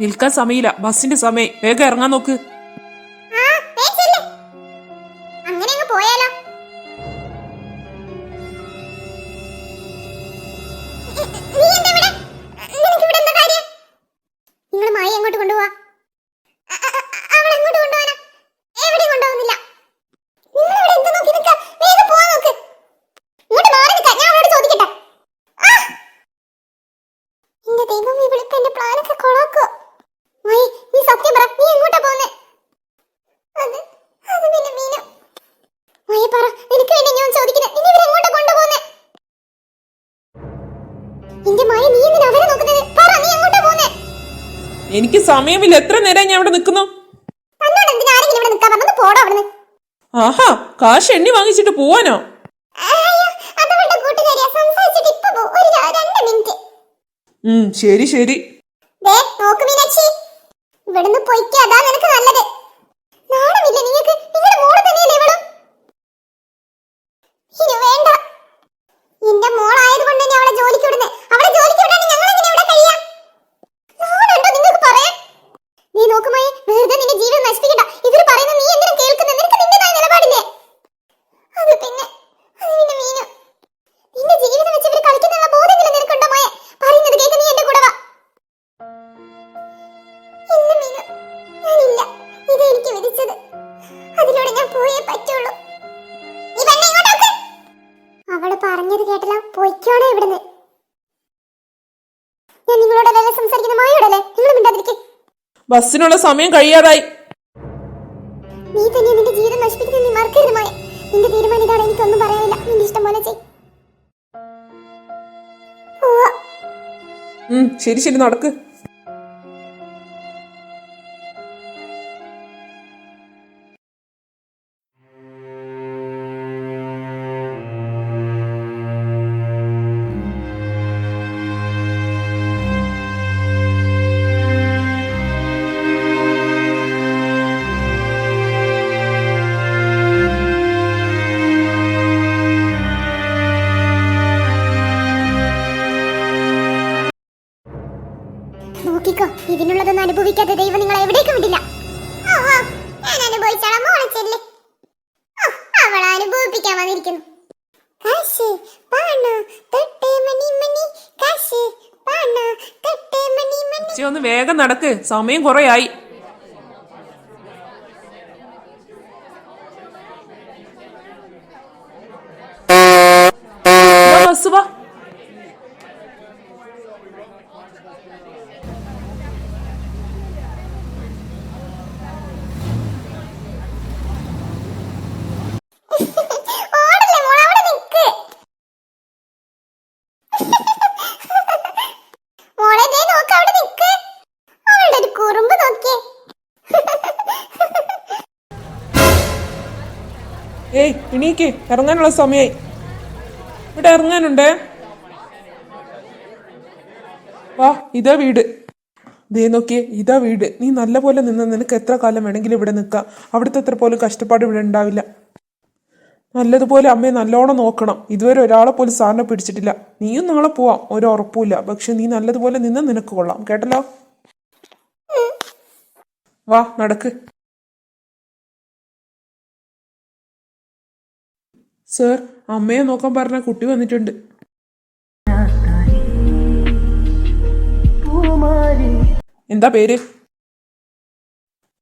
നിൽക്കാൻ സമയമില്ല. ബസ്സിന്റെ സമയം. വേഗം ഇറങ്ങാൻ നോക്ക്. എനിക്ക് സമയമില്ല. എത്ര നേരം ഞാൻ ഇവിടെ നിൽക്കുന്നു? ആഹാ കാശ് എണ്ണി വാങ്ങിച്ചിട്ട് പോവാനോ? ഉം ശരി ശരി. ഇവിടുന്ന് പൊയ്ക്ക്. അതാ നിനക്ക് നല്ലത്. നാണമില്ല. നിങ്ങൾക്ക് നിങ്ങളുടെ മോൾ തന്നെയല്ലേ വിധിച്ചത് അതിലൂടെ ഞാൻ പോയേ പറ്റുള്ളൂ. അവൾ പറഞ്ഞത് കേട്ടല്ലോ പൊയ്ക്കോണേ ഇവിടുന്ന്. ഞാൻ നിങ്ങളോടല്ലേ സംസാരിക്കുന്ന മായോടല്ലേ? നിങ്ങൾ മിണ്ടാതിരിക്കേ. ബസ്സിനുള്ള സമയം കഴിയാതായി നീ തന്നെ നിന്റെ ജീവിതം നശിപ്പിക്കുന്ന നീ മറക്കരുത് മായ. നിന്റെ തീരുമാനം ഇതാണ് എനിക്കൊന്നും പറയാനില്ല. നിന്റെ ഇഷ്ടം പോലെ ചെയ്. ശരി ശരി നടക്ക്. ഇതിനുള്ളതൊന്നും അനുഭവിക്കാതെ ദൈവം നിങ്ങളെ എവിടേക്കും വിടില്ല. ഞാൻ അവൾ അനുഭവിപ്പിക്കാൻ വന്നിരിക്കുന്നു. മണി മണി. മണി മണി. ഒന്ന് വേഗം നടക്ക്. സമയം കുറെ ആയി വാ, ബസ് വാ ഓടല്ലേ മോളെ അവിടെ നിക്ക് മോളെ ദേ നോക്ക് അവിടെ നിക്ക് അവളുടെ ഒരു കുറുമ്പ് നോക്കിയേ ഏയ് എണീക്ക്. ഇറങ്ങാനുള്ള സമയായി. ഇവിടെ ഇറങ്ങാനുണ്ടേ? വാ ഇതാ വീട്. ദേ നോക്കിയേ ഇതാ വീട്. നീ നല്ല പോലെ നിന്ന് നിനക്ക് എത്ര കാലം വേണമെങ്കിലും ഇവിടെ നിൽക്കാം. അവിടുത്തെ അത്ര പോലും കഷ്ടപ്പാട് ഇവിടെ ഉണ്ടാവില്ല. നല്ലതുപോലെ അമ്മയെ നല്ലോണം നോക്കണം. ഇതുവരെ ഒരാളെ പോലും സാറിനെ പിടിച്ചിട്ടില്ല. നീയും നാളെ പോവാം ഒരു ഉറപ്പുമില്ല. പക്ഷെ നീ നല്ലതുപോലെ നിന്ന് നിനക്ക് കൊള്ളാം. കേട്ടല്ലോ? വാ നടക്ക്. സർ അമ്മയെ നോക്കാൻ പറഞ്ഞ കുട്ടി വന്നിട്ടുണ്ട്. എന്താ പേര്?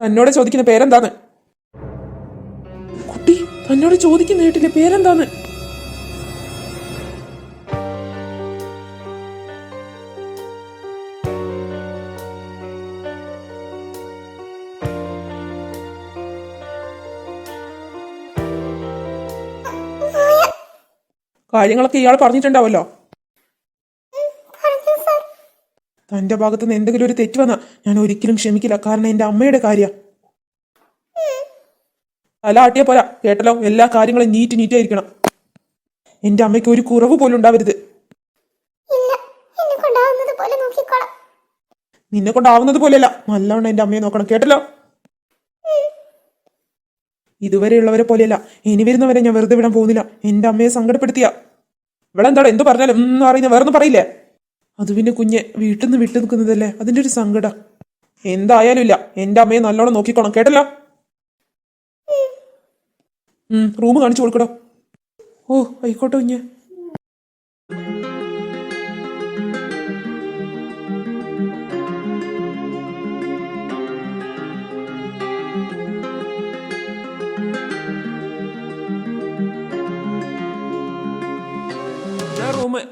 തന്നോട് ചോദിക്കുന്ന പേരെന്താന്ന്? കുട്ടി തന്നോട് ചോദിക്കുന്ന കേട്ടില്ലേ പേരെന്താന്ന്? കാര്യങ്ങളൊക്കെ ഇയാൾ പറഞ്ഞിട്ടുണ്ടാവല്ലോ. തന്റെ ഭാഗത്ത് നിന്ന് എന്തെങ്കിലും ഒരു തെറ്റ് വന്നാ ഞാൻ ഒരിക്കലും ക്ഷമിക്കില്ല. കാരണം എന്റെ അമ്മയുടെ കാര്യ. തല ആട്ടിയ പോരാ. കേട്ടല്ലോ? എല്ലാ കാര്യങ്ങളും നീറ്റ് നീറ്റായിരിക്കണം എന്റെ അമ്മയ്ക്ക് ഒരു കുറവ് പോലും ഉണ്ടാവരുത്. നിന്നെ കൊണ്ടാവുന്നത് പോലെയല്ല. നല്ലവണ്ണം എന്റെ അമ്മയെ നോക്കണം. കേട്ടല്ലോ? ഇതുവരെയുള്ളവരെ പോലെയല്ല. ഇനി വരുന്നവരെ ഞാൻ വെറുതെ വിടാൻ പോകുന്നില്ല. എന്റെ അമ്മയെ സങ്കടപ്പെടുത്തിയ. ഇവളെന്താടോ? എന്ത് പറഞ്ഞാലും ഒന്നും അറിയുന്ന വേറൊന്നും പറയില്ലേ? അത് പിന്നെ കുഞ്ഞെ വീട്ടിൽ നിന്ന് വിട്ടു നിൽക്കുന്നതല്ലേ? അതിന്റെ ഒരു സങ്കടം. എന്തായാലും ഇല്ല. എന്റെ അമ്മയെ നല്ലോണം നോക്കിക്കോണം. കേട്ടല്ലോ? റൂം കാണിച്ചു കൊടുക്കടോ. ഓ ആയിക്കോട്ടെ കുഞ്ഞ്.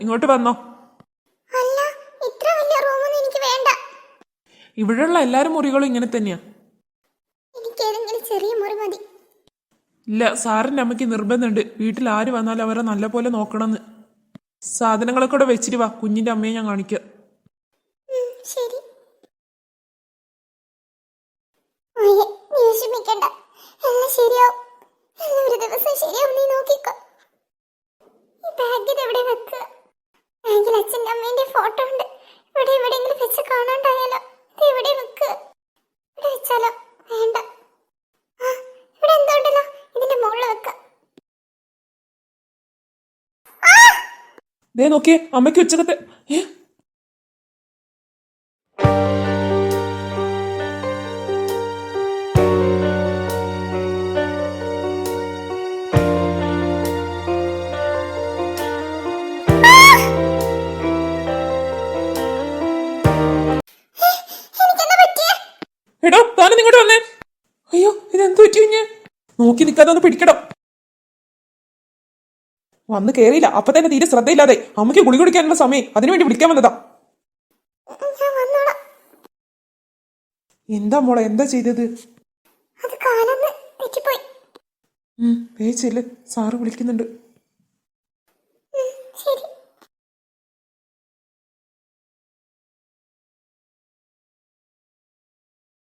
ഇങ്ങോട്ട് വന്നോ. അല്ല ഇത്ര വലിയ റൂമൊന്നും എനിക്ക് വേണ്ട. ഇവിടെയുള്ള എല്ലാരും മുറികളും ഇങ്ങനെ തന്നെയാ. എനിക്ക് ഏതെങ്കിലും ചെറിയ മുറി മതി. ഇല്ല സാറിന്റെ അമ്മയ്ക്ക് നിർബന്ധമുണ്ട്. വീട്ടിൽ ആര് വന്നാലും അവരെ നല്ലപോലെ നോക്കണമെന്ന്. സാധനങ്ങളൊക്കെ ഇവിടെ വെച്ചിട്ട് വാ. കുഞ്ഞിന്റെ അമ്മയെ ഞാൻ കാണിക്കാം. ശരി. നീ വിഷമിക്കണ്ട. എല്ലാം ശരിയാവും. എല്ലാം ഒരു ദിവസം ശരിയാവും. നീ നോക്കിക്കോ. ഈ ബാഗ് ഇത് എവിടെ വെക്കുക അച്ഛന്റെ അമ്മേന്റെ ഫോട്ടോ ഉണ്ട്. ഇവിടെ എവിടെയെങ്കിലും വെച്ച് കാണാണ്ടായാലോ? ഇത് വെക്ക്. ഇവിടെ വെച്ചാലോ? വേണ്ട. ഇവിടെ എന്തോ ഇതിന്റെ മുകളിൽ വെക്ക. ദേ നോക്കിയേ അമ്മയ്ക്ക് ഉച്ചക്കത്തെ ഏ? ഒന്ന് പിടിക്കണം. വന്ന് കേറിയില്ല. അപ്പൊ തന്നെ തീരെ ശ്രദ്ധയില്ലാതെ അമ്മയ്ക്ക് ഗുളി കുടിക്കാനുള്ള സമയം. അതിനുവേണ്ടി വിളിക്കാൻ വന്നതാ. എന്താ മോളെ? എന്താ ചെയ്തത്? വേച്ചില്ല സാറ് വിളിക്കുന്നുണ്ട്.